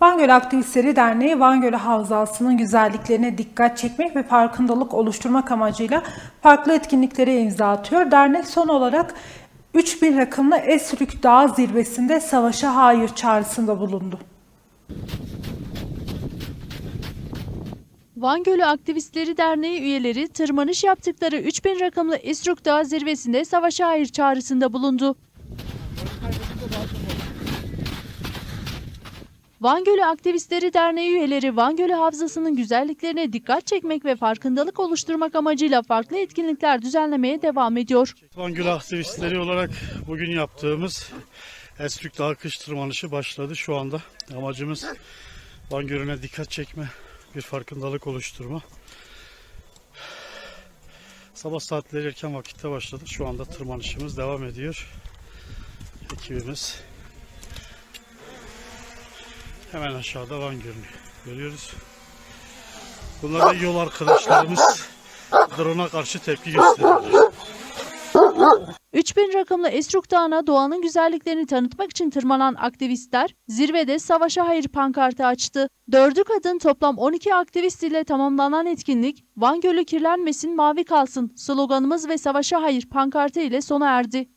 Van Gölü Aktivistleri Derneği Van Gölü Havzası'nın güzelliklerine dikkat çekmek ve farkındalık oluşturmak amacıyla farklı etkinliklere imza atıyor. Dernek son olarak 3000 rakımlı Esrük Dağı zirvesinde savaşa hayır çağrısında bulundu. Van Gölü Aktivistleri Derneği üyeleri tırmanış yaptıkları 3000 rakımlı İsruk Dağı zirvesinde savaşa hayır çağrısında bulundu. Van Gölü Aktivistleri Derneği üyeleri Van Gölü Havzası'nın güzelliklerine dikkat çekmek ve farkındalık oluşturmak amacıyla farklı etkinlikler düzenlemeye devam ediyor. Van Gölü aktivistleri olarak bugün yaptığımız Esrük Dağı kış tırmanışı başladı şu anda. Amacımız Van Gölü'ne dikkat çekme, bir farkındalık oluşturma. Sabah saatleri erken vakitte başladı. Şu anda tırmanışımız devam ediyor. Ekibimiz hemen aşağıda Van Gölü'nü görüyoruz. Bunlar da yol arkadaşlarımız drone'a karşı tepki gösteriyorlar. 3000 rakımlı Esruk Dağı'na doğanın güzelliklerini tanıtmak için tırmanan aktivistler zirvede savaşa hayır pankartı açtı. Dördü kadın toplam 12 aktivist ile tamamlanan etkinlik Van Gölü kirlenmesin mavi kalsın sloganımız ve savaşa hayır pankartı ile sona erdi.